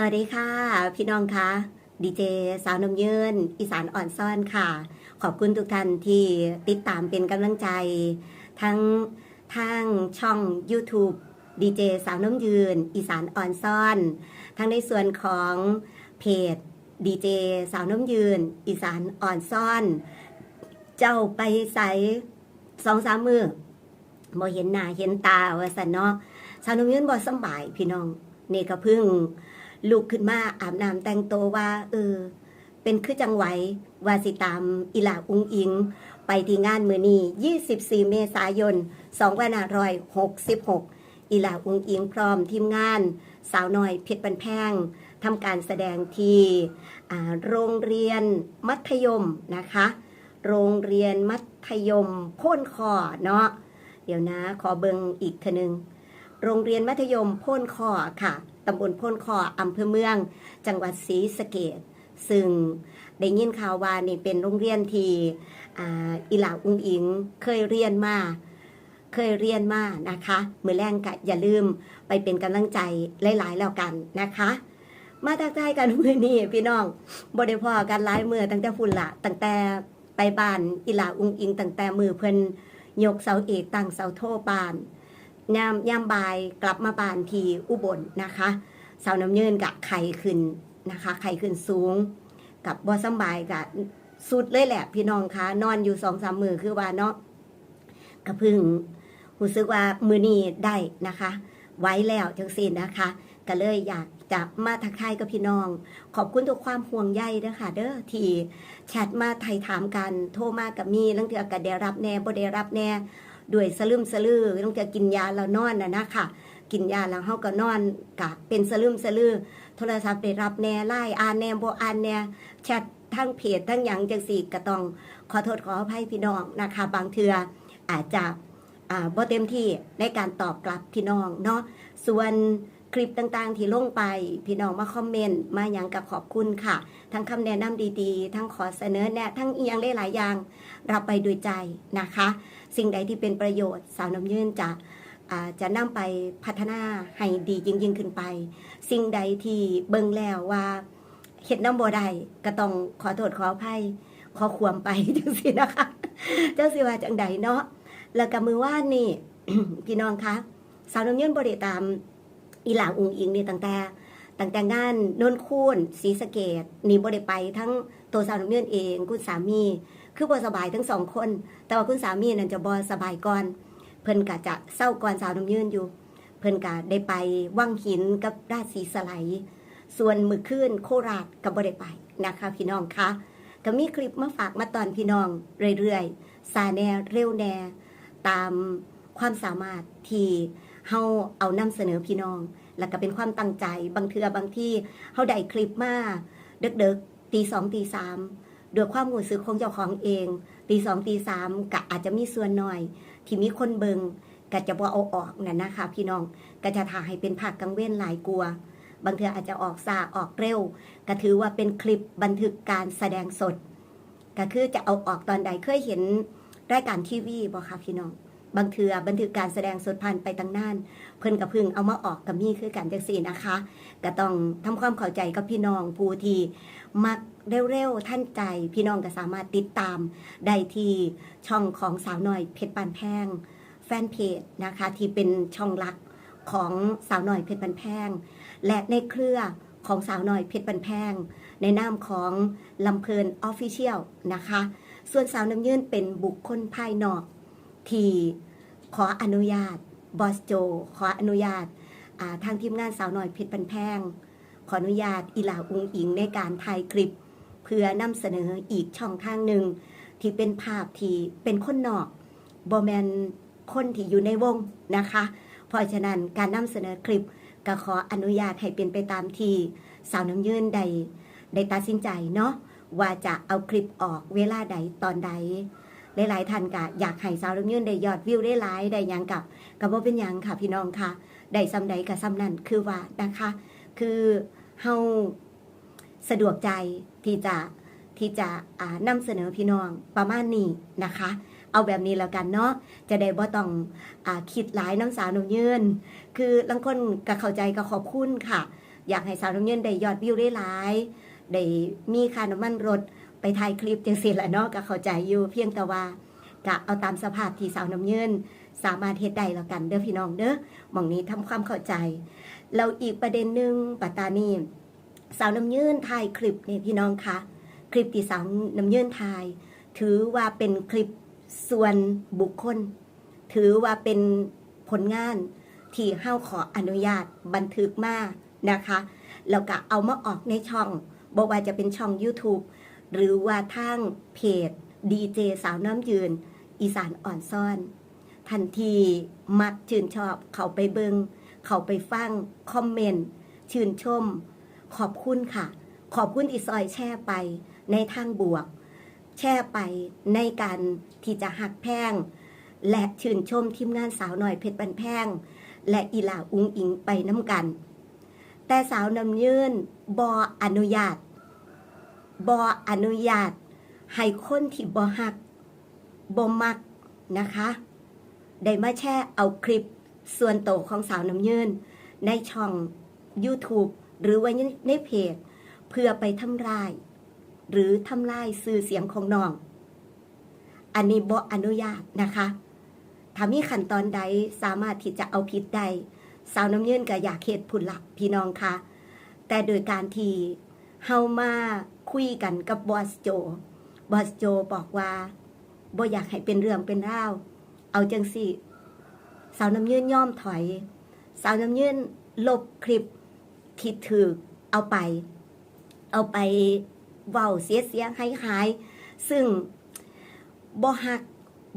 สวัสดีค่ะ พี่น้องคะดีเจสาวนมยืนอีสานอ่อนซ่อนค่ะ ขอบคุณทุกท่านที่ติดตามเป็นกำลังใจ ทั้งทางช่อง YouTube ดีเจสาวนมยืน อีสานอ่อนซ่อน ทั้งในส่วนของเพจดีเจสาวนมยืน อีสานอ่อนซ่อน เจ้าไปใส่สองสามมือบ่เห็นหน้าเห็นตาว่าสันเนาะสาวนมยืนบ่สบายพี่น้องนี่ก็เพิ่ง ลุกขึ้นมาอาบน้ำแต่งตัวว่า เออ เป็นคือจังไหววาสิตามอีหลาอุงอิง ไปที่งานมือนี้24 เมษายน2566อีหลาอุงอิงพร้อมทีมงาน สาวน้อยเพชรบันแพงทำการแสดงที่โรงเรียนมัธยมนะคะ โรงเรียนมัธยมโพ่นคอเนาะเดี๋ยวนะ ขอเบิงอีกทีนึง โรงเรียนมัธยมโพ่นคอค่ะ ตำบลพ่นคออำเภอเมือง จังหวัดศรีสะเกดซึ่งได้ยินข่าวว่านี่เป็นโรงเรียนที่อ่าอีหลาอุงอิงเคยเรียนมาเคยเรียนมานะคะ มือแรงกะอย่าลืมไปเป็นกำลังใจหลาย ๆ แล้วกันนะคะ มาทักทายกันมือนี้พี่น้องบริพอกันหลายมือตั้งแต่ฝุ่นละตั้งแต่ไปบ้านอีหลาอุงอิงตั้งแต่มือเพิ่นยกเสาเอกตั้งเสาโทบาน ยามยามบ่ายกลับมาบ้านที่อุบลนะคะสาวน้ำเยินกับไข่ขึ้นนะคะไข่ขึ้นสูง กับบอสบายกับสุดเลยแหละ พี่น้องคะนอนอยู่สองสามมือคือว่าเนาะกระพึ่งรู้สึกว่ามือนี้ได้นะคะ ไว้แล้วจังสินะคะก็เลยอยากจะมาทักทายกับพี่น้อง ขอบคุณทุกความห่วงใยนะคะเด้อที่แชทมาไทยถามกันโทรมากับมีลังเถือกับได้รับแน่บ่ได้รับแน่ ด้วยสลืมสลือต้องจะกินยาแล้วนอนนะนะค่ะ กินยาแล้วเฮาก็นอนกะเป็นสลืมสลือ โทรศัพท์ได้รับแน่ไล่อ่านแน่บ่อ่านแน่แชททั้งเพจทั้งหยังจังสี่ก็ต้องขอโทษขออภัยพี่น้องนะคะ บางเทืออาจจะอ่าบ่เต็มที่ในการตอบกลับพี่น้องเนาะส่วน คลิปต่างๆ ที่ลงไป พี่น้องมาคอมเมนต์มาหยังกับขอบคุณค่ะ ทั้งคำแนะนำดีๆ ทั้งขอเสนอแนะทั้งอีหยังหลายอย่างรับไปด้วยใจนะคะ สิ่งใดที่เป็นประโยชน์สาวน้ำยืนจะอ่าจะนำไปพัฒนาให้ดียิ่งยิ่งขึ้นไป สิ่งใดที่เบิ่งแล้วว่าเห็ดน้ำบ่ได้ก็ต้องขอโทษขออภัยขอควมไปจังสินะคะ เจ้าสิว่าจังใดเนาะแล้วก็มือว่านนี่ พี่น้องคะสาวน้ำยืนบริตาม อีหลางอุงอิงนี่ตั้งแต่ตั้งแต่งานโนนคูนศรีสะเกดนี่บริไปทั้งตัวสาวน้ำยืนเอง คุณสามี คือบ่สบายทั้งสองคน แต่ว่าคุณสามีนั่นจะบ่สบายก่อนเพิ่นกะจะเศร้าก่อนสาวน้ำยืนอยู่ เพิ่นกะได้ไปวังหินกับราชสีสไลส่วนมือขึ้นโคราชกับบ่ได้ไปนะคะพี่น้องคะก็มีคลิปมาฝากมาตอนพี่น้องเรื่อยๆซาแนเร็วแน ตามความสามารถที่ เฮาเอานำเสนอพี่น้อง แล้วก็เป็นความตั้งใจ บางเทือบางที่เฮาได้คลิปมาเด็กๆตีสองตีสามด้วยความหูสึกของเจ้าของเองตีสองตีสามกะอาจจะมีส่วนหน่อย ที่มีคนเบิงก็จะบ่เอาออกนั่นนะคะ พี่น้องก็จะถ่ายให้เป็นผักกังเว้นหลายกลัว บางเทืออาจจะออกซาออกเร็ว ก็ถือว่าเป็นคลิปบันทึกการแสดงสด ก็คือจะเอาออกตอนใดเคยเห็นรายการทีวีบ่คะพี่น้อง บางเทือบันทึกการแสดงสดผ่านไปตั้งนานเพิ่นกับพึ่งเอามาออกกับมีคือกันจังสี่นะคะ ก็ต้องทำความเข้าใจกับพี่น้องผู้ที่มักเร็วๆท่านใจ พี่น้องก็สามารถติดตามได้ที่ช่องของสาวน้อยเพชรปานแพงแฟนเพจนะคะ ที่เป็นช่องหลักของสาวน้อยเพชรปานแพง และในเครือของสาวน้อยเพชรปานแพง ในนามของลำเพลินออฟฟิเชียลนะคะ ส่วนสาวน้ำยื่นเป็นบุคคลภายนอก ทีขออนุญาตบอสโจ ขออนุญาตาทางทีมงานสาวน้อยเพชรปันแพง ขออนุญาตอีหลาอุงอิงในการถ่ายคลิป เพื่อนำเสนออีกช่องทางหนึ่ง ที่เป็นภาพที่เป็นคนนอกบอแมนคนที่อยู่ในวงนะคะ เพราะฉะนั้นการนำเสนอคลิปก็ขออนุญาตให้เป็นไปตามที่สาวน้ำยืนได้ได้ตัดสินใจเนาะว่าจะเอาคลิปออกเวลาใดตอนใด หลายๆท่านก็อยากให้สาวน้ำยืนได้ยอดวิวได้ไลค์ได้ยังกับกับว่าเป็นยังค่ะพี่น้องค่ะได้ซ้ำใดกับซ้ำนั่นคือว่านะคะ คือเฮาสะดวกใจที่จะที่จะอ่าเสนอพี่น้องประมาณนี้นะคะ เอาแบบนี้แล้วกันเนาะจะได้บ่ต้องอคิดหลายน้ำสาวนุ่ยืนคือลังคนก็เข้าใจก็ขอบคุณค่ะ อยากให้สาวน้ำเงินได้ยอดวิวได้หลายได้มีค่าน้ำมันรถ ไปถ่ายคลิปจังสิละเนาะก็เข้าใจอยู่เพียงแต่ว่าก็เอาตามสภาพที่สาวน้ำเงินสามารถเฮ็ดได้แล้วกันเด้อพี่น้องเด้อมองนี้ทำความเข้าใจเราอีกประเด็นหนึ่งปัตตานีสาวน้ำยืนถ่ายคลิปเนี่ยพี่น้องคะคลิปที่สาวน้ำยืนถ่าย ถือว่าเป็นคลิปส่วนบุคคล ถือว่าเป็นผลงานที่เฮาขออนุญาตบันทึกมานะคะแล้วก็เอามาออกในช่องบอกว่าจะเป็นช่อง YouTube หรือว่าทางเพจดีเจสาวน้ำยืน อีสานอ่อนซ่อน ทันทีมักชื่นชอบเขาไปเบิง เขาไปฟัง คอมเมนต์ ชื่นชม ขอบคุณค่ะ ขอบคุณที่ซอยแช่ไปในทางบวก แช่ไปในการที่จะหักแพง และชื่นชมทีมงานสาวหน่อยเพชรบันแพง และอีหลาอุ้งอิงไปน้ำกัน แต่สาวนำยืนบออนุญาต บออนุญาต ให้คนที่บอหักบอมักนะคะ ได้มาแช่เอาคลิปส่วนโตวของสาวน้ำยืนในช่อง YouTube หรือไว่าในเพจ เพื่อไปทำลาย หรือทำลายสื่อเสียงของน้อง อันนี้บออนุญาตนะคะถ้ามีขั้นตอนใดสามารถที่จะเอาผิดได้สาวน้ำยืนกับอยากเหตุผลหลักพี่น้องคะแต่โดยการที่เฮามา คุยกันกับบอสโจ บอสโจบอกว่าบ่อยากให้เป็นเรื่องเป็นราวเอาจังสิสาวน้ำยืนย่อมถอย สาวน้ำยืนลบคลิปที่ถือเอาไป เอาไปเว้าเสียเสียหายหายๆซึ่งบ่หัก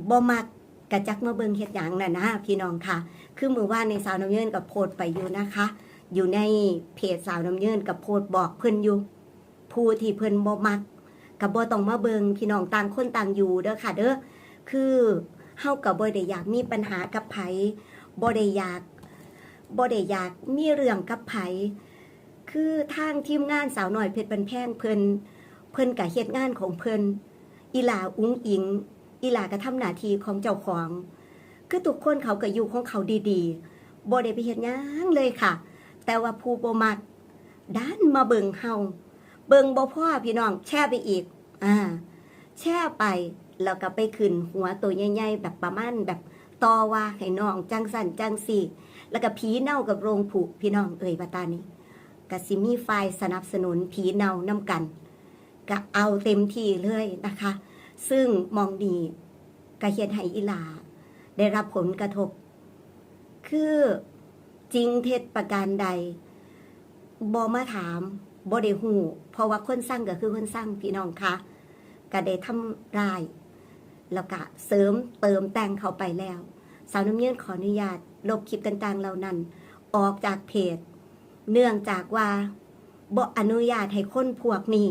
บ่มักกระจักมาเบิงเฮ็ดหยังน่ะนะพี่น้องค่ะ คือมือว่าในสาวน้ำยืนกับโพดไปอยู่นะคะ อยู่ในเพจสาวน้ำยืนกับโพดบอกเพิ่อนอยู่ ผู้ที่เพิ่นบ่มักกับบ่ต้องมาเบิงพี่น้องต่างคนต่างอยู่เด้อค่ะ เด้อคือเฮากับบ่ได้อยากมีปัญหากับไผบ่ได้อยากบ่ได้อยากมีเรื่องกับไผคือทางทีมงานสาวหน่อยเพชรบันแพงเพิ่นเพิ่นก็เฮ็ดงานของเพิ่นอีหลาอุ้งอิง อีหลาก็ทำหน้าที่ของเจ้าของ คือทุกคนเขาก็อยู่ของเขาดีๆบ่ได้ไปเฮ็ดหยังเลยค่ะ แต่ว่าผู้บ่มักดันมาเบิ่งเฮา เบิงบ่พ่อพี่น้อง แช่ไปอีก อ่า แช่ไปแล้วก็ไปขึ้นหัวตัวใหญ่ๆแบบประมาณแบบตอว่าให้น้องจังสันจังสี่ แล้วก็ผีเน่ากับโรงผูพี่น้องเอ่ยปตานี้ก็สิมีฝ่ายสนับสนุนผีเน่านํกันก็เอาเต็มที่เลยนะคะ ซึ่งมองดีกระเฮ็ดให้อีหลา ได้รับผลกระทบ คือจริงเท็จประการใดบอมาถาม บอได้หูเพราะว่าคนสร้างก็คือคนสร้างพี่น้องคะก็ได้ทำลาย แล้วก็เสริมเติมแต่งเขาไปแล้ว สาวน้ำเยื่นขออนุญาตลบคลิปต่างๆเหล่านั้น ออกจากเพจ เนื่องจากว่าบ่อนุญาตให้คนพวกนี้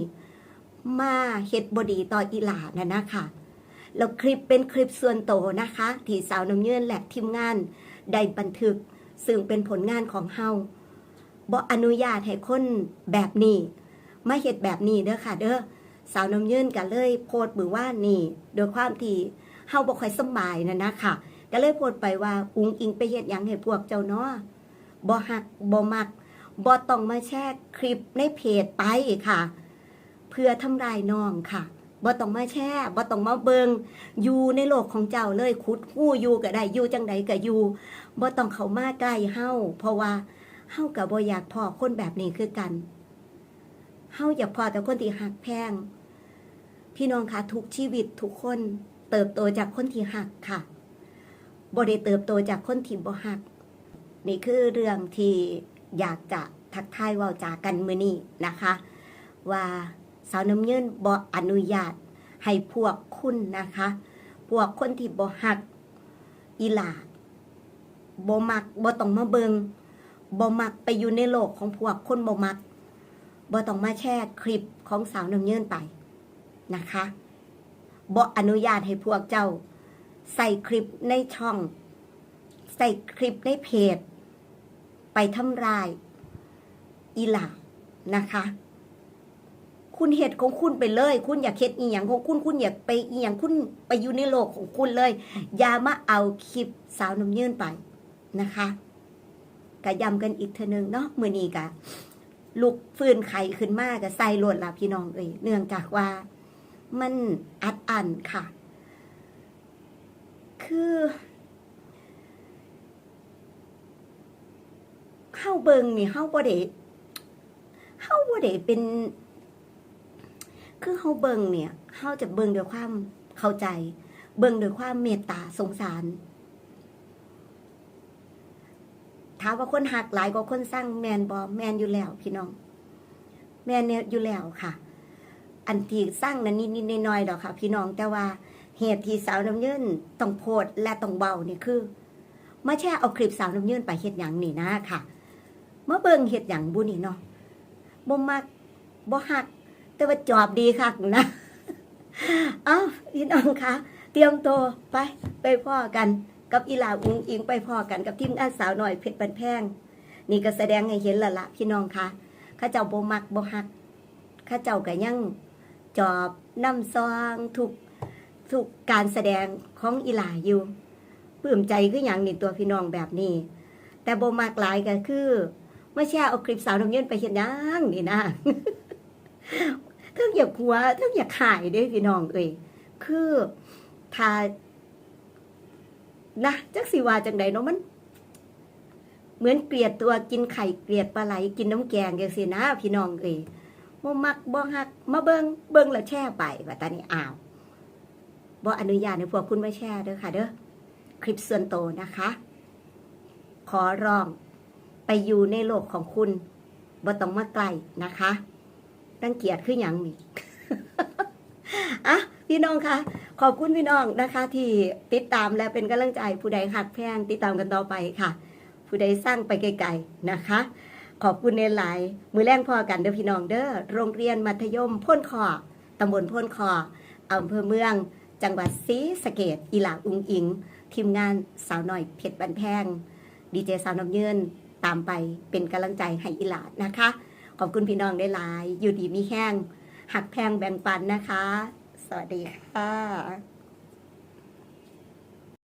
มาเฮ็ดบดีต่ออีหลานะนะคะแล้วคลิปเป็นคลิปส่วนโตวนะคะที่สาวน้ำเยื่นและทีมงานได้บันทึก ซึ่งเป็นผลงานของเฮา บ่อนุญาตให้คนแบบนี้มาเฮ็ดแบบนี้เด้อค่ะ เด้อสาวน้ำยื่นก็เลยโพสต์มือว่านี่โดยความที่เฮาบ่ค่อยสบายนะนะค่ะ ก็เลยโพสไปว่าอุ้งอิงไปเฮ็ดหยังให้พวกเจ้าเนาะบ่ฮักบ่มักบ่ต้องมาแชร์คลิปในเพจไปค่ะ เพื่อทำลายน้องค่ะบ่ต้องมาแชร์บ่ต้องมาเบิงอยู่ในโลกของเจ้าเลยคุดหู้อยู่ก็ได้อยู่จังใดก็อยู่บ่ต้องเข้ามาใกล้เฮาเพราะว่า เฮาก็บ่อยากพอคนแบบนี้คือกันเฮาอยากพอแต่คนที่หักแพง พี่น้องคะทุกชีวิตทุกคนเติบโตจากคนที่หักค่ะบ่ได้เติบโตจากคนที่บ่หัก นี่คือเรื่องที่อยากจะทักทายว้าจากันมื้อนี้นะคะ ว่าสาวน้ำเงินบ่อนุญาตให้พวกคุณนะคะ พวกคนที่บ่หักอีหลาบ่มักบ่ต้องมาเบิง บ่มักไปอยู่ในโลกของพวกคนบ่มักบ่ต้องมาแชร์คลิปของสาวน้ำเงินไปนะคะบ่อนุญาตให้พวกเจ้า ใส่คลิปในช่อง ใส่คลิปในเพจ ไปทำลาย อีหลานะคะ คุณเหตุของคุณไปเลย คุณอย่าเฮ็ดอีหยังของคุณคุณอย่าไปอีหยังคุณไปอยู่ในโลกของคุณเลย อย่ามาเอาคลิปสาวน้ำยื่นไปนะคะ กะย้ำกันอีกเทนึงเนาะมือนี้กะลุกฟื้นไข่ขึ้นมาก็ใส่โลดล่ะพี่น้องเอ้ยเนื่องจากว่ามันอัดอั้นค่ะ คือเฮาเบิงนี่เฮาบ่ได้เฮาบ่ได้เป็น คือเฮาเบิงเนี่ยเฮาจะเบิงด้วยความเข้าใจ เบิงด้วยความเมตตาสงสาร ถามว่าคนหักหลายกว่าคนสร้างแมนบอแมนอยู่แล้ว พี่น้อง แมนเนี่ยอยู่แล้วค่ะ อันที่สร้างนั้นนิดๆน้อยๆดอกค่ะ พี่น้องแต่ว่าเหตุที่สาวน้ำยืนต้องโพดและต้องเบานี่คือมาแช่เอาคลิปสาวน้ำยืนไปเฮ็ดหยังนี่นะค่ะเมาเบิ่งเฮ็ดหยังบุนี่เนาะบ่มักบ่ฮัก แต่ว่าจอบดีคักนะเอ้าพี่น้องคะเตรียมตัวไปไปพ่อกัน กับอีหลาอุ้งอิงไปพ่อกันกับทีมงานสาวหน่อยเพชรบันแพง นี่ก็แสดงให้เห็นละละพี่น้องคะข้าเจ้าโบมักโบ่ฮักข้าเจ้าก็ยังจอบน้ำซองทุกทุกการแสดงของอีหลาอยู่ปลื้มใจคืออย่างนี่ตัวพี่น้องแบบนี้ แต่โบมักหลายก็คือเมื่อแช่เอาคลิปสาวน้ำเย็นไปเห็นยังนี่นะทั้งอยากหัวทั้งอยากขายด้วยพี่น้องเอ้ยคือถ้า นะจักสิว่าจังใดเนาะมัน เหมือนเกลียดตัวกินไข่เกลียดปลาไหลกินน้ำแกงจังซี่นะ พี่น้องเอ้ยบ่มักบ่ฮักมาเบิงเบิงแล้วแช่ไปว่าตานี้อ้าวบ่อนุญาตให้พวกคุณมาแช่เด้อค่ะ เด้อคลิปส่วนโตนะคะ ขอร้องไปอยู่ในโลกของคุณบ่ต้องมาไกลนะคะรังเกียจคืออย่างนี้อะพี่น้องคะ ขอบคุณพี่น้องนะคะที่ติดตามและเป็นกำลังใจผู้ใดหักแพงติดตามกันต่อไปค่ะ ผู้ใดสร้างไปไกลๆนะคะ ขอบคุณในหลาย มือแรงพอกันเด้อพี่น้องเด้อโรงเรียนมัธยมพ้นคอตำบลพ้นคออำเภอเมือง จังหวัดศรีสะเกดอีหลาอุงอิง ทีมงานสาวหน่อยเพชรบันแพงดีเจสาวน้ำเยืนตามไปเป็นกำลังใจให้อีหลานะคะ ขอบคุณพี่น้องได้หลาย อยู่ดีมีแห้งหักแพงแบ่งปันนะคะ สวัสดีค่ะ